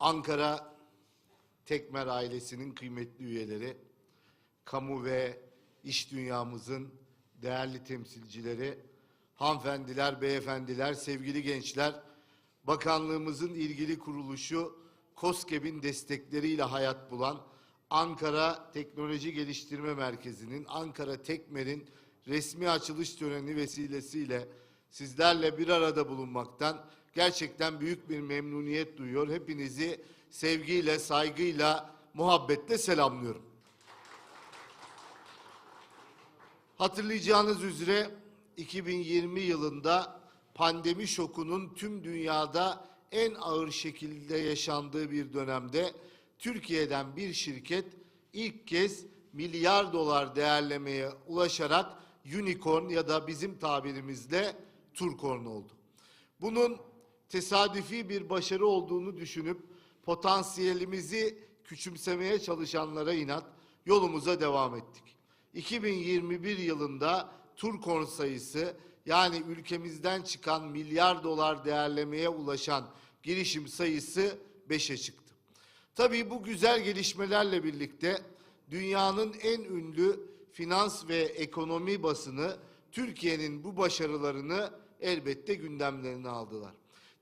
Ankara Tekmer ailesinin kıymetli üyeleri, kamu ve iş dünyamızın değerli temsilcileri, hanımefendiler, beyefendiler, sevgili gençler, bakanlığımızın ilgili kuruluşu KOSGEB'in destekleriyle hayat bulan Ankara Teknoloji Geliştirme Merkezi'nin, Ankara Tekmer'in resmi açılış töreni vesilesiyle sizlerle bir arada bulunmaktan gerçekten büyük bir memnuniyet duyuyor. Hepinizi sevgiyle, saygıyla, muhabbetle selamlıyorum. Hatırlayacağınız üzere 2020 yılında pandemi şokunun tüm dünyada en ağır şekilde yaşandığı bir dönemde Türkiye'den bir şirket ilk kez milyar dolar değerlemeye ulaşarak unicorn ya da bizim tabirimizle turkorn oldu. Bunun tesadüfi bir başarı olduğunu düşünüp potansiyelimizi küçümsemeye çalışanlara inat yolumuza devam ettik. 2021 yılında Turkorn sayısı yani ülkemizden çıkan milyar dolar değerlemeye ulaşan girişim sayısı 5'e çıktı. Tabii bu güzel gelişmelerle birlikte dünyanın en ünlü finans ve ekonomi basını Türkiye'nin bu başarılarını elbette gündemlerine aldılar.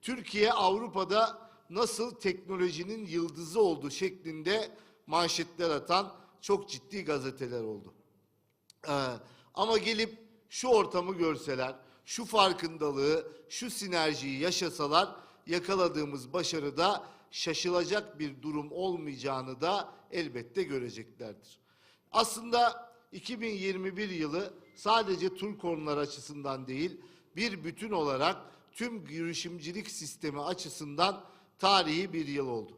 Türkiye Avrupa'da nasıl teknolojinin yıldızı oldu şeklinde manşetler atan çok ciddi gazeteler oldu. Ee, ama gelip şu ortamı görseler, şu farkındalığı, şu sinerjiyi yaşasalar yakaladığımız başarıda şaşılacak bir durum olmayacağını da elbette göreceklerdir. Aslında 2021 yılı sadece Turkornlar açısından değil, bir bütün olarak tüm girişimcilik sistemi açısından tarihi bir yıl oldu.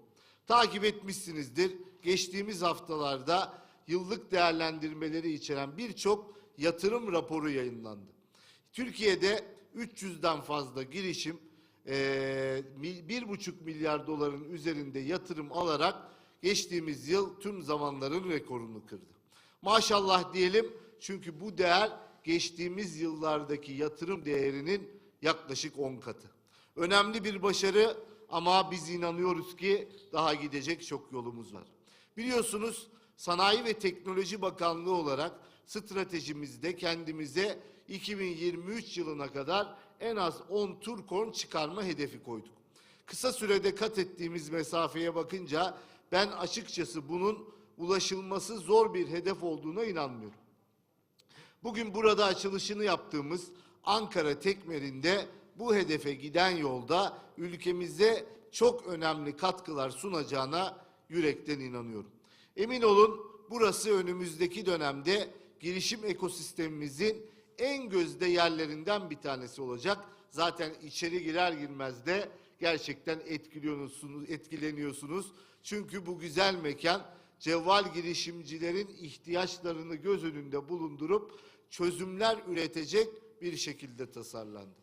Takip etmişsinizdir. Geçtiğimiz haftalarda yıllık değerlendirmeleri içeren birçok yatırım raporu yayınlandı. Türkiye'de 300'den fazla girişim bir buçuk milyar doların üzerinde yatırım alarak geçtiğimiz yıl tüm zamanların rekorunu kırdı. Maşallah diyelim çünkü bu değer geçtiğimiz yıllardaki yatırım değerinin yaklaşık 10 katı. Önemli bir başarı ama biz inanıyoruz ki daha gidecek çok yolumuz var. Biliyorsunuz Sanayi ve Teknoloji Bakanlığı olarak stratejimizde kendimize 2023 yılına kadar en az 10 Turkorn çıkarma hedefi koyduk. Kısa sürede kat ettiğimiz mesafeye bakınca ben açıkçası bunun ulaşılması zor bir hedef olduğuna inanmıyorum. Bugün burada açılışını yaptığımız Ankara Tekmer'inde bu hedefe giden yolda ülkemize çok önemli katkılar sunacağına yürekten inanıyorum. Emin olun burası önümüzdeki dönemde girişim ekosistemimizin en gözde yerlerinden bir tanesi olacak. Zaten içeri girer girmez de gerçekten etkiliyorsunuz, etkileniyorsunuz. Çünkü bu güzel mekan cevval girişimcilerin ihtiyaçlarını göz önünde bulundurup çözümler üretecek bir şekilde tasarlandı.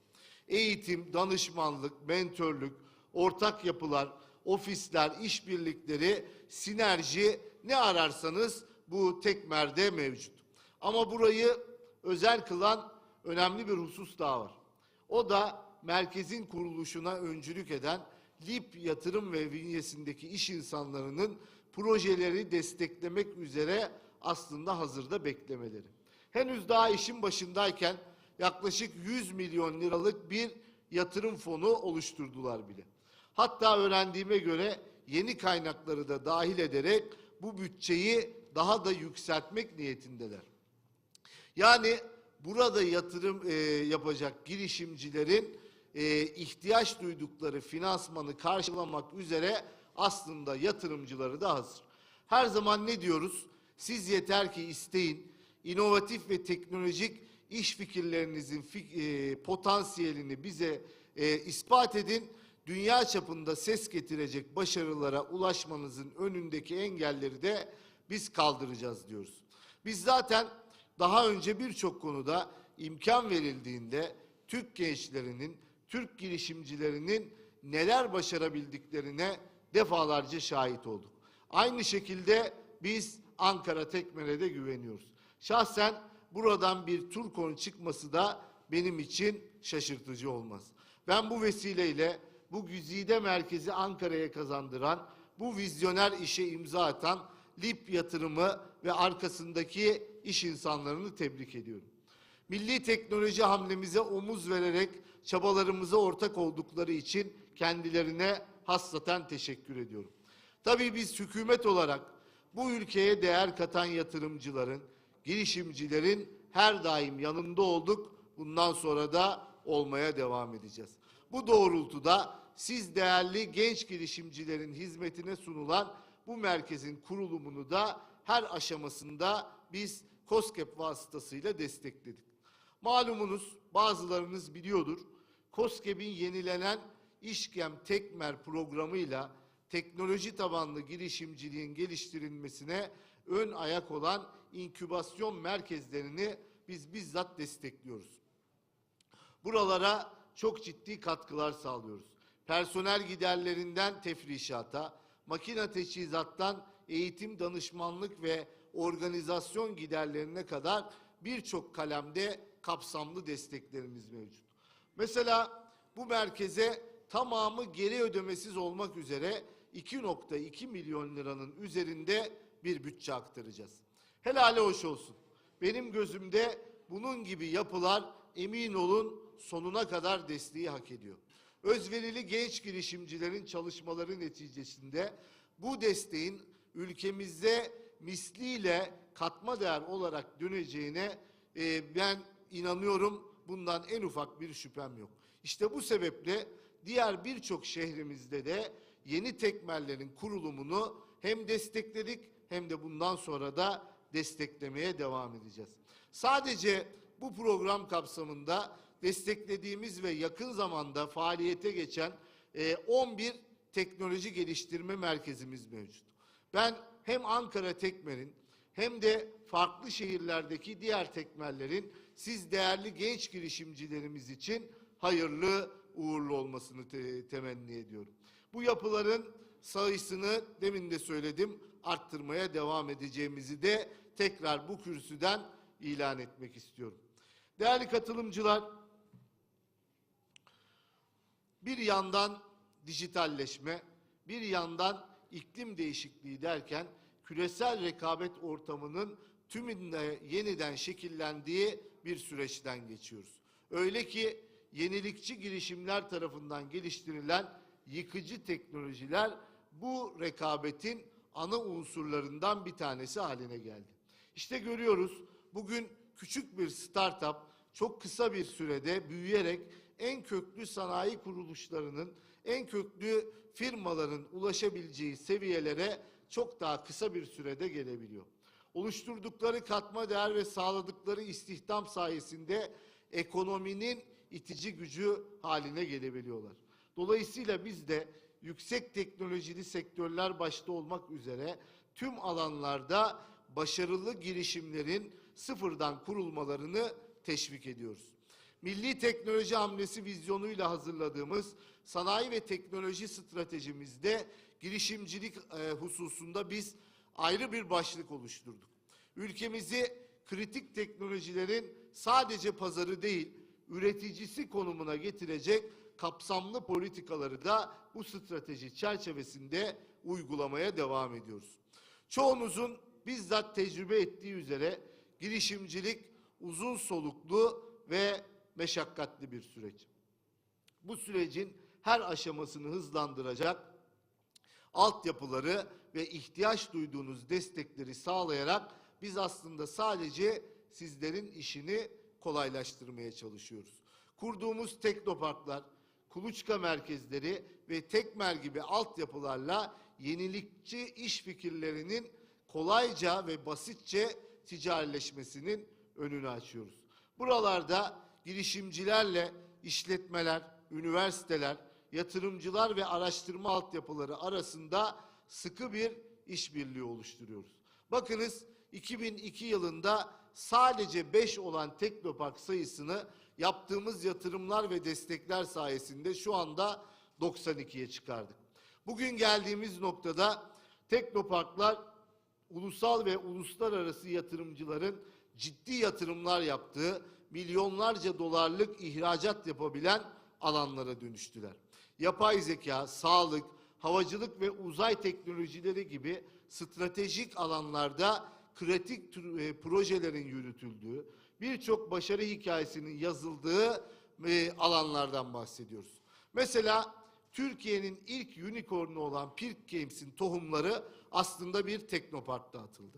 Eğitim, danışmanlık, mentörlük, ortak yapılar, ofisler, işbirlikleri, sinerji ne ararsanız bu tekmerde mevcut. Ama burayı özel kılan önemli bir husus daha var. O da merkezin kuruluşuna öncülük eden LİP yatırım ve bünyesindeki iş insanlarının projeleri desteklemek üzere aslında hazırda beklemeleri. Henüz daha işin başındayken yaklaşık 100 milyon liralık bir yatırım fonu oluşturdular bile. Hatta öğrendiğime göre yeni kaynakları da dahil ederek bu bütçeyi daha da yükseltmek niyetindeler. Yani burada yatırım e, yapacak girişimcilerin e, ihtiyaç duydukları finansmanı karşılamak üzere aslında yatırımcıları da hazır. Her zaman ne diyoruz? Siz yeter ki isteyin, inovatif ve teknolojik iş fikirlerinizin fik- e, potansiyelini bize e, ispat edin. Dünya çapında ses getirecek başarılara ulaşmanızın önündeki engelleri de biz kaldıracağız diyoruz. Biz zaten daha önce birçok konuda imkan verildiğinde Türk gençlerinin, Türk girişimcilerinin neler başarabildiklerine defalarca şahit olduk. Aynı şekilde biz Ankara Tekmer'e de güveniyoruz. Şahsen buradan bir Turkon çıkması da benim için şaşırtıcı olmaz. Ben bu vesileyle bu güzide merkezi Ankara'ya kazandıran, bu vizyoner işe imza atan LİP yatırımı ve arkasındaki iş insanlarını tebrik ediyorum. Milli teknoloji hamlemize omuz vererek çabalarımıza ortak oldukları için kendilerine hassaten teşekkür ediyorum. Tabii biz hükümet olarak bu ülkeye değer katan yatırımcıların, girişimcilerin her daim yanında olduk. Bundan sonra da olmaya devam edeceğiz. Bu doğrultuda siz değerli genç girişimcilerin hizmetine sunulan bu merkezin kurulumunu da her aşamasında biz COSGAP vasıtasıyla destekledik. Malumunuz bazılarınız biliyordur. COSGAP'in yenilenen İşgem Tekmer programıyla teknoloji tabanlı girişimciliğin geliştirilmesine ön ayak olan inkübasyon merkezlerini biz bizzat destekliyoruz. Buralara çok ciddi katkılar sağlıyoruz. Personel giderlerinden tefrişata, makine teçhizattan eğitim, danışmanlık ve organizasyon giderlerine kadar birçok kalemde kapsamlı desteklerimiz mevcut. Mesela bu merkeze tamamı geri ödemesiz olmak üzere 2.2 milyon liranın üzerinde bir bütçe aktaracağız. Helali hoş olsun. Benim gözümde bunun gibi yapılar emin olun sonuna kadar desteği hak ediyor. Özverili genç girişimcilerin çalışmaları neticesinde bu desteğin ülkemizde misliyle katma değer olarak döneceğine e, ben inanıyorum. Bundan en ufak bir şüphem yok. İşte bu sebeple diğer birçok şehrimizde de yeni tekmellerin kurulumunu hem destekledik hem de bundan sonra da desteklemeye devam edeceğiz. Sadece bu program kapsamında desteklediğimiz ve yakın zamanda faaliyete geçen e, 11 teknoloji geliştirme merkezimiz mevcut. Ben hem Ankara Tekmer'in hem de farklı şehirlerdeki diğer tekmerlerin siz değerli genç girişimcilerimiz için hayırlı uğurlu olmasını te- temenni ediyorum. Bu yapıların sayısını demin de söyledim arttırmaya devam edeceğimizi de tekrar bu kürsüden ilan etmek istiyorum. Değerli katılımcılar, bir yandan dijitalleşme, bir yandan iklim değişikliği derken küresel rekabet ortamının tümünde yeniden şekillendiği bir süreçten geçiyoruz. Öyle ki yenilikçi girişimler tarafından geliştirilen yıkıcı teknolojiler bu rekabetin ana unsurlarından bir tanesi haline geldi. İşte görüyoruz bugün küçük bir startup çok kısa bir sürede büyüyerek en köklü sanayi kuruluşlarının, en köklü firmaların ulaşabileceği seviyelere çok daha kısa bir sürede gelebiliyor. Oluşturdukları katma değer ve sağladıkları istihdam sayesinde ekonominin itici gücü haline gelebiliyorlar. Dolayısıyla biz de yüksek teknolojili sektörler başta olmak üzere tüm alanlarda başarılı girişimlerin sıfırdan kurulmalarını teşvik ediyoruz. Milli Teknoloji Hamlesi vizyonuyla hazırladığımız sanayi ve teknoloji stratejimizde girişimcilik e, hususunda biz ayrı bir başlık oluşturduk. Ülkemizi kritik teknolojilerin sadece pazarı değil, üreticisi konumuna getirecek kapsamlı politikaları da bu strateji çerçevesinde uygulamaya devam ediyoruz. Çoğunuzun bizzat tecrübe ettiği üzere girişimcilik uzun soluklu ve meşakkatli bir süreç. Bu sürecin her aşamasını hızlandıracak altyapıları ve ihtiyaç duyduğunuz destekleri sağlayarak biz aslında sadece sizlerin işini kolaylaştırmaya çalışıyoruz. Kurduğumuz teknoparklar, kuluçka merkezleri ve tekmer gibi altyapılarla yenilikçi iş fikirlerinin kolayca ve basitçe ticarileşmesinin önünü açıyoruz. Buralarda girişimcilerle işletmeler, üniversiteler, yatırımcılar ve araştırma altyapıları arasında sıkı bir işbirliği oluşturuyoruz. Bakınız 2002 yılında sadece 5 olan Teknopark sayısını yaptığımız yatırımlar ve destekler sayesinde şu anda 92'ye çıkardık. Bugün geldiğimiz noktada Teknoparklar ulusal ve uluslararası yatırımcıların ciddi yatırımlar yaptığı milyonlarca dolarlık ihracat yapabilen alanlara dönüştüler. yapay zeka, sağlık, havacılık ve uzay teknolojileri gibi stratejik alanlarda kritik e, projelerin yürütüldüğü, birçok başarı hikayesinin yazıldığı e, alanlardan bahsediyoruz. Mesela Türkiye'nin ilk unicornu olan Pirk Games'in tohumları aslında bir teknoparkta atıldı.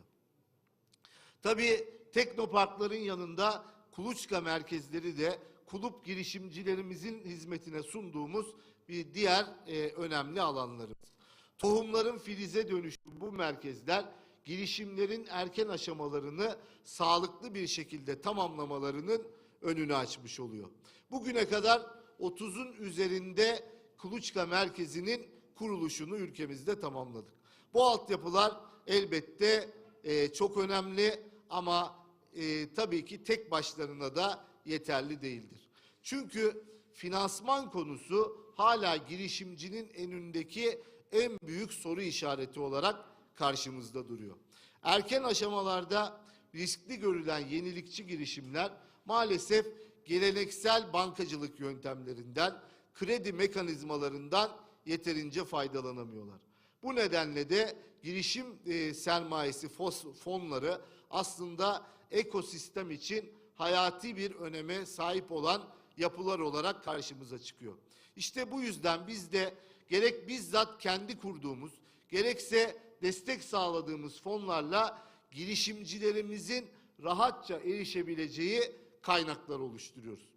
Tabii teknoparkların yanında kuluçka merkezleri de kulüp girişimcilerimizin hizmetine sunduğumuz bir diğer e, önemli alanlarımız. Tohumların filize dönüştüğü bu merkezler girişimlerin erken aşamalarını sağlıklı bir şekilde tamamlamalarının önünü açmış oluyor. Bugüne kadar 30'un üzerinde kuluçka merkezinin kuruluşunu ülkemizde tamamladık. Bu altyapılar elbette e, çok önemli ama e, tabii ki tek başlarına da yeterli değildir. Çünkü finansman konusu hala girişimcinin önündeki en büyük soru işareti olarak karşımızda duruyor. Erken aşamalarda riskli görülen yenilikçi girişimler maalesef geleneksel bankacılık yöntemlerinden, kredi mekanizmalarından yeterince faydalanamıyorlar. Bu nedenle de girişim e, sermayesi fos- fonları aslında ekosistem için hayati bir öneme sahip olan yapılar olarak karşımıza çıkıyor. İşte bu yüzden biz de gerek bizzat kendi kurduğumuz, gerekse destek sağladığımız fonlarla girişimcilerimizin rahatça erişebileceği kaynaklar oluşturuyoruz.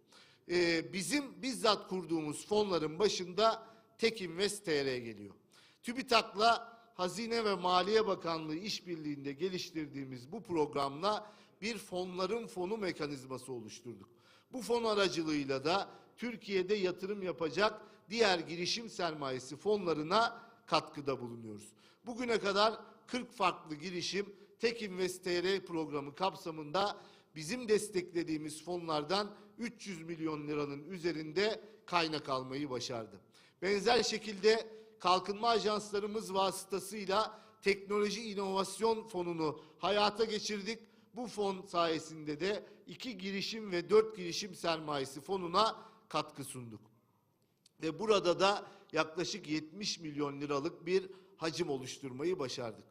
Ee, bizim bizzat kurduğumuz fonların başında Tek Invest TR geliyor. TÜBİTAK'la Hazine ve Maliye Bakanlığı işbirliğinde geliştirdiğimiz bu programla bir fonların fonu mekanizması oluşturduk. Bu fon aracılığıyla da Türkiye'de yatırım yapacak diğer girişim sermayesi fonlarına katkıda bulunuyoruz. Bugüne kadar 40 farklı girişim Tek Invest TR programı kapsamında bizim desteklediğimiz fonlardan 300 milyon liranın üzerinde kaynak almayı başardı. Benzer şekilde kalkınma ajanslarımız vasıtasıyla teknoloji inovasyon fonunu hayata geçirdik. Bu fon sayesinde de iki girişim ve dört girişim sermayesi fonuna katkı sunduk. Ve burada da yaklaşık 70 milyon liralık bir hacim oluşturmayı başardık.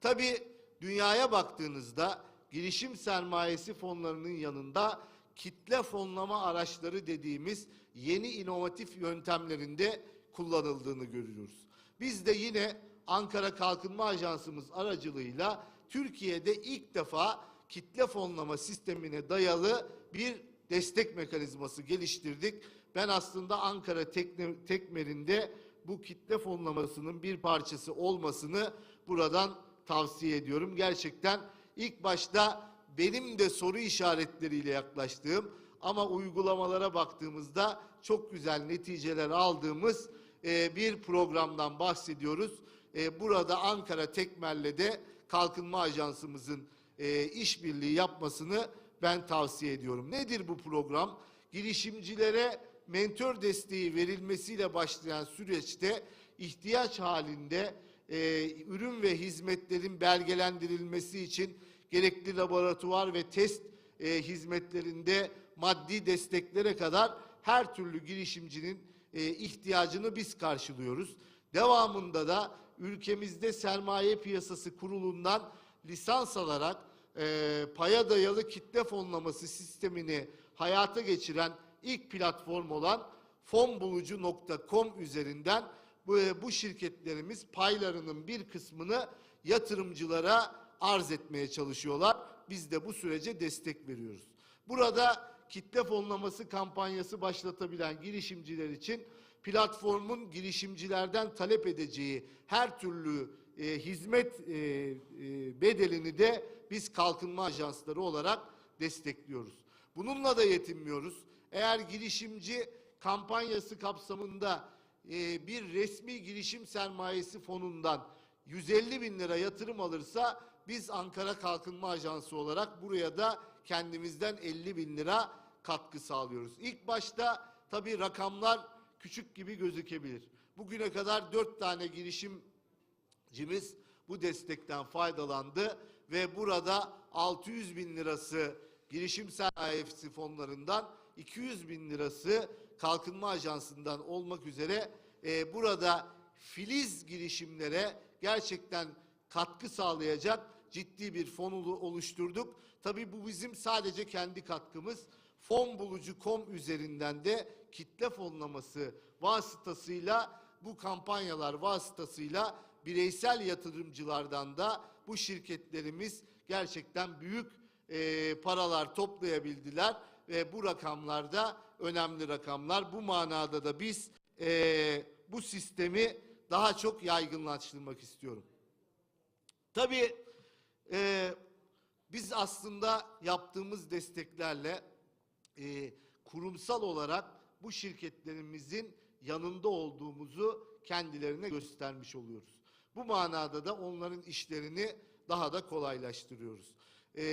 Tabii dünyaya baktığınızda girişim sermayesi fonlarının yanında kitle fonlama araçları dediğimiz yeni inovatif yöntemlerinde kullanıldığını görüyoruz. Biz de yine Ankara Kalkınma Ajansımız aracılığıyla Türkiye'de ilk defa kitle fonlama sistemine dayalı bir destek mekanizması geliştirdik. Ben aslında Ankara Tekne- Tekmer'inde bu kitle fonlamasının bir parçası olmasını buradan tavsiye ediyorum. Gerçekten ilk başta benim de soru işaretleriyle yaklaştığım ama uygulamalara baktığımızda çok güzel neticeler aldığımız e, bir programdan bahsediyoruz. E, burada Ankara Tekmer'le de Kalkınma Ajansımızın e, işbirliği yapmasını ben tavsiye ediyorum. Nedir bu program? Girişimcilere mentor desteği verilmesiyle başlayan süreçte ihtiyaç halinde e, ürün ve hizmetlerin belgelendirilmesi için gerekli laboratuvar ve test e, hizmetlerinde maddi desteklere kadar her türlü girişimcinin e, ihtiyacını biz karşılıyoruz. Devamında da ülkemizde sermaye piyasası kurulundan lisans alarak e, paya dayalı kitle fonlaması sistemini hayata geçiren ilk platform olan fonbulucu.com üzerinden bu, bu şirketlerimiz paylarının bir kısmını yatırımcılara arz etmeye çalışıyorlar. Biz de bu sürece destek veriyoruz. Burada kitle fonlaması kampanyası başlatabilen girişimciler için platformun girişimcilerden talep edeceği her türlü e, hizmet e, e, bedelini de biz kalkınma ajansları olarak destekliyoruz. Bununla da yetinmiyoruz. Eğer girişimci kampanyası kapsamında e, bir resmi girişim sermayesi fonundan 150 bin lira yatırım alırsa biz Ankara Kalkınma Ajansı olarak buraya da kendimizden 50 bin lira katkı sağlıyoruz. İlk başta tabii rakamlar küçük gibi gözükebilir. Bugüne kadar dört tane girişimcimiz bu destekten faydalandı ve burada 600 bin lirası girişim sermayesi fonlarından 200 bin lirası kalkınma ajansından olmak üzere e, burada filiz girişimlere gerçekten katkı sağlayacak ciddi bir fon olu- oluşturduk. Tabii bu bizim sadece kendi katkımız. Fonbulucu.com üzerinden de kitle fonlaması vasıtasıyla bu kampanyalar vasıtasıyla bireysel yatırımcılardan da bu şirketlerimiz gerçekten büyük e, paralar toplayabildiler ve bu rakamlarda önemli rakamlar. Bu manada da biz e, bu sistemi daha çok yaygınlaştırmak istiyorum. Tabii e, biz aslında yaptığımız desteklerle e, kurumsal olarak bu şirketlerimizin yanında olduğumuzu kendilerine göstermiş oluyoruz. Bu manada da onların işlerini daha da kolaylaştırıyoruz. E,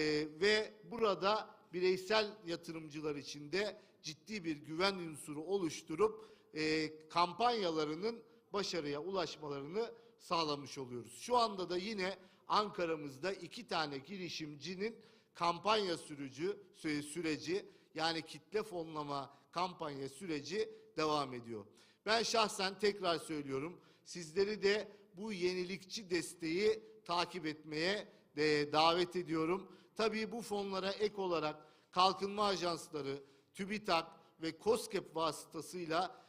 ve burada bireysel yatırımcılar için de ciddi bir güven unsuru oluşturup e, kampanyalarının başarıya ulaşmalarını sağlamış oluyoruz. Şu anda da yine Ankara'mızda iki tane girişimcinin kampanya sürücü sü- süreci yani kitle fonlama kampanya süreci devam ediyor. Ben şahsen tekrar söylüyorum sizleri de bu yenilikçi desteği takip etmeye de davet ediyorum. Tabii bu fonlara ek olarak kalkınma ajansları, TÜBİTAK ve KOSGEB vasıtasıyla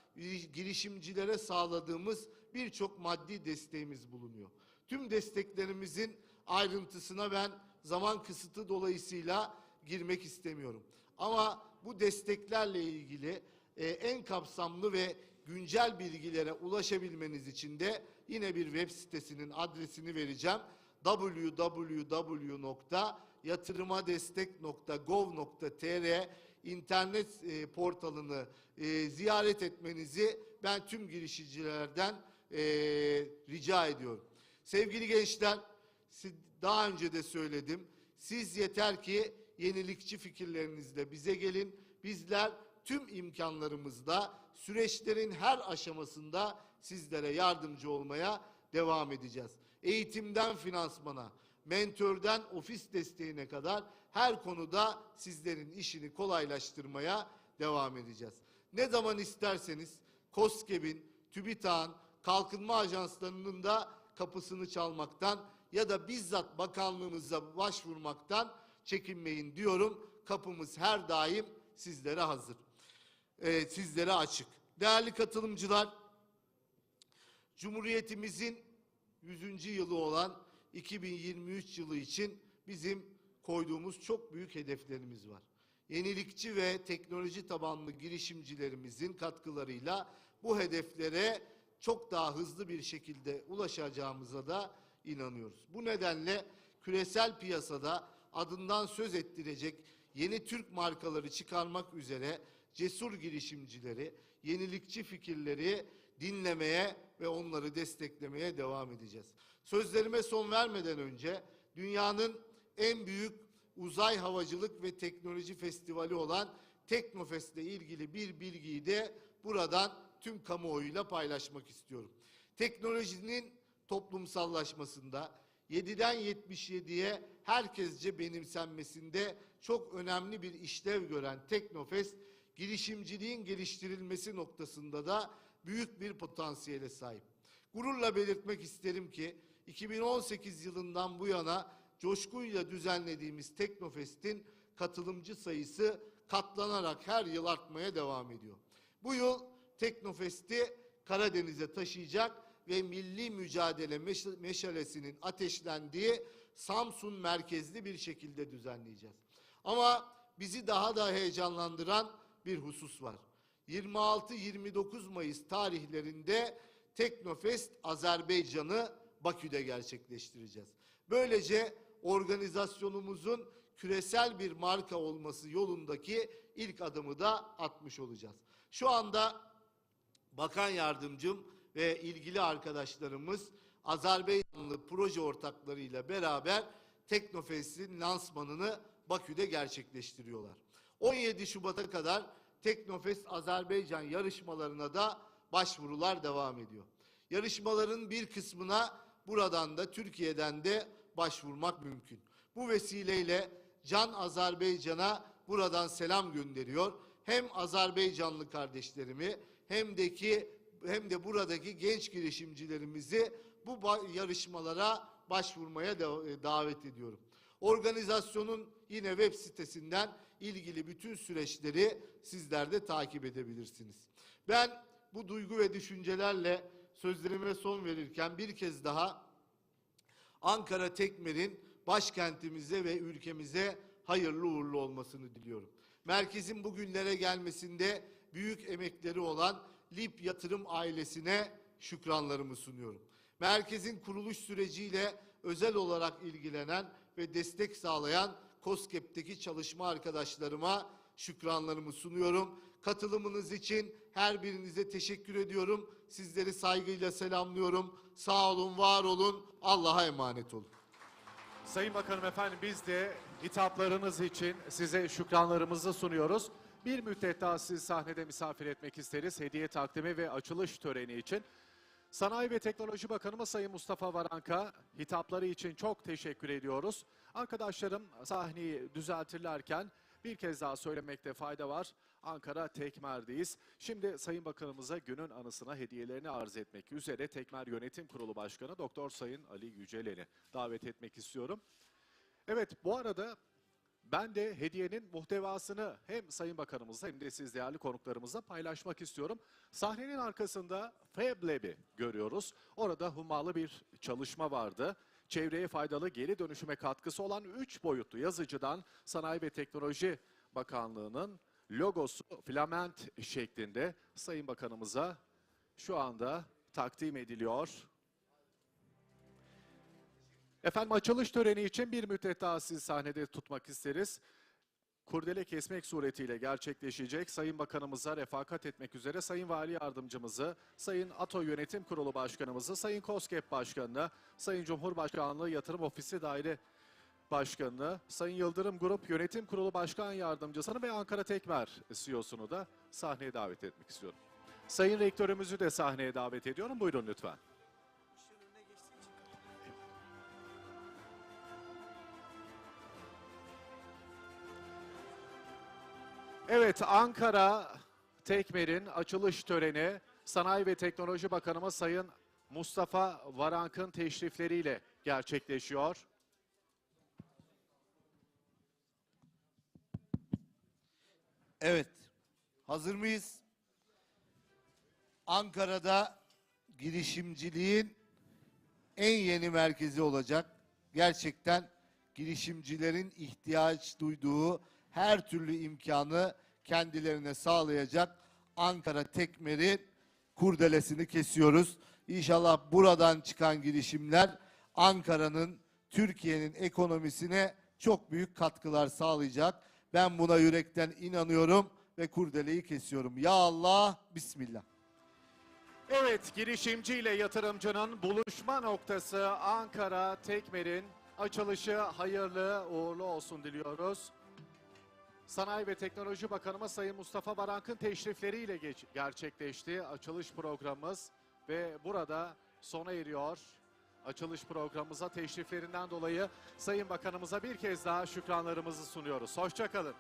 girişimcilere sağladığımız birçok maddi desteğimiz bulunuyor. Tüm desteklerimizin ayrıntısına ben zaman kısıtı dolayısıyla girmek istemiyorum. Ama bu desteklerle ilgili e, en kapsamlı ve güncel bilgilere ulaşabilmeniz için de yine bir web sitesinin adresini vereceğim. www.yatırımadestek.gov.tr internet e, portalını e, ziyaret etmenizi ben tüm girişimcilerden e, rica ediyorum. Sevgili gençler, daha önce de söyledim. Siz yeter ki yenilikçi fikirlerinizle bize gelin. Bizler tüm imkanlarımızla süreçlerin her aşamasında sizlere yardımcı olmaya devam edeceğiz. Eğitimden finansmana, mentörden ofis desteğine kadar her konuda sizlerin işini kolaylaştırmaya devam edeceğiz. Ne zaman isterseniz KOSGEB'in, TÜBİTAK'ın, kalkınma ajanslarının da kapısını çalmaktan ya da bizzat bakanlığımıza başvurmaktan çekinmeyin diyorum. Kapımız her daim sizlere hazır. Ee, sizlere açık. Değerli katılımcılar, Cumhuriyetimizin 100. yılı olan 2023 yılı için bizim koyduğumuz çok büyük hedeflerimiz var. Yenilikçi ve teknoloji tabanlı girişimcilerimizin katkılarıyla bu hedeflere çok daha hızlı bir şekilde ulaşacağımıza da inanıyoruz. Bu nedenle küresel piyasada adından söz ettirecek yeni Türk markaları çıkarmak üzere cesur girişimcileri, yenilikçi fikirleri dinlemeye ve onları desteklemeye devam edeceğiz. Sözlerime son vermeden önce dünyanın en büyük uzay havacılık ve teknoloji festivali olan Teknofest ile ilgili bir bilgiyi de buradan tüm kamuoyuyla paylaşmak istiyorum. Teknolojinin toplumsallaşmasında 7'den 77'ye herkesce benimsenmesinde çok önemli bir işlev gören Teknofest, girişimciliğin geliştirilmesi noktasında da büyük bir potansiyele sahip. Gururla belirtmek isterim ki 2018 yılından bu yana coşkuyla düzenlediğimiz Teknofest'in katılımcı sayısı katlanarak her yıl artmaya devam ediyor. Bu yıl Teknofest'i Karadeniz'e taşıyacak ve milli mücadele meş- meşalesinin ateşlendiği Samsun merkezli bir şekilde düzenleyeceğiz. Ama bizi daha da heyecanlandıran bir husus var. 26-29 Mayıs tarihlerinde Teknofest Azerbaycan'ı Bakü'de gerçekleştireceğiz. Böylece organizasyonumuzun küresel bir marka olması yolundaki ilk adımı da atmış olacağız. Şu anda Bakan Yardımcım ve ilgili arkadaşlarımız Azerbaycanlı proje ortaklarıyla beraber Teknofest'in lansmanını Bakü'de gerçekleştiriyorlar. 17 Şubat'a kadar Teknofest Azerbaycan yarışmalarına da başvurular devam ediyor. Yarışmaların bir kısmına buradan da Türkiye'den de başvurmak mümkün. Bu vesileyle Can Azerbaycan'a buradan selam gönderiyor. Hem Azerbaycanlı kardeşlerimi hem de ki hem de buradaki genç girişimcilerimizi bu yarışmalara başvurmaya e, davet ediyorum. Organizasyonun yine web sitesinden ilgili bütün süreçleri sizler de takip edebilirsiniz. Ben bu duygu ve düşüncelerle sözlerime son verirken bir kez daha Ankara Tekmer'in başkentimize ve ülkemize hayırlı uğurlu olmasını diliyorum. Merkezin bugünlere gelmesinde büyük emekleri olan Lip Yatırım ailesine şükranlarımı sunuyorum. Merkezin kuruluş süreciyle özel olarak ilgilenen ve destek sağlayan COSGAP'teki çalışma arkadaşlarıma şükranlarımı sunuyorum. Katılımınız için her birinize teşekkür ediyorum. Sizleri saygıyla selamlıyorum. Sağ olun, var olun. Allah'a emanet olun. Sayın Bakanım efendim biz de hitaplarınız için size şükranlarımızı sunuyoruz. Bir müddet daha sizi sahnede misafir etmek isteriz. Hediye takdimi ve açılış töreni için. Sanayi ve Teknoloji Bakanımız Sayın Mustafa Varanka hitapları için çok teşekkür ediyoruz. Arkadaşlarım sahneyi düzeltirlerken bir kez daha söylemekte fayda var. Ankara Tekmer'deyiz. Şimdi Sayın Bakanımıza günün anısına hediyelerini arz etmek üzere Tekmer Yönetim Kurulu Başkanı Doktor Sayın Ali Yücelen'i davet etmek istiyorum. Evet bu arada ben de hediyenin muhtevasını hem Sayın Bakanımızla hem de siz değerli konuklarımızla paylaşmak istiyorum. Sahnenin arkasında Fab Lab'i görüyoruz. Orada hummalı bir çalışma vardı. Çevreye faydalı geri dönüşüme katkısı olan 3 boyutlu yazıcıdan Sanayi ve Teknoloji Bakanlığı'nın logosu filament şeklinde Sayın Bakanımıza şu anda takdim ediliyor. Efendim açılış töreni için bir müddet daha sizi sahnede tutmak isteriz. Kurdele kesmek suretiyle gerçekleşecek. Sayın Bakanımıza refakat etmek üzere Sayın Vali Yardımcımızı, Sayın ATO Yönetim Kurulu Başkanımızı, Sayın KOSGEB Başkanı'nı, Sayın Cumhurbaşkanlığı Yatırım Ofisi Daire Başkanı'nı, Sayın Yıldırım Grup Yönetim Kurulu Başkan Yardımcısını ve Ankara Tekmer CEO'sunu da sahneye davet etmek istiyorum. Sayın Rektörümüzü de sahneye davet ediyorum. Buyurun lütfen. Evet Ankara Tekmer'in açılış töreni Sanayi ve Teknoloji Bakanımız Sayın Mustafa Varank'ın teşrifleriyle gerçekleşiyor. Evet. Hazır mıyız? Ankara'da girişimciliğin en yeni merkezi olacak. Gerçekten girişimcilerin ihtiyaç duyduğu her türlü imkanı kendilerine sağlayacak Ankara Tekmer'in kurdelesini kesiyoruz. İnşallah buradan çıkan girişimler Ankara'nın, Türkiye'nin ekonomisine çok büyük katkılar sağlayacak. Ben buna yürekten inanıyorum ve kurdeleyi kesiyorum. Ya Allah, Bismillah. Evet girişimci ile yatırımcının buluşma noktası Ankara Tekmer'in açılışı hayırlı uğurlu olsun diliyoruz. Sanayi ve Teknoloji Bakanımız Sayın Mustafa Varank'ın teşrifleriyle geç- gerçekleşti açılış programımız ve burada sona eriyor. Açılış programımıza teşriflerinden dolayı Sayın Bakanımıza bir kez daha şükranlarımızı sunuyoruz. Hoşçakalın.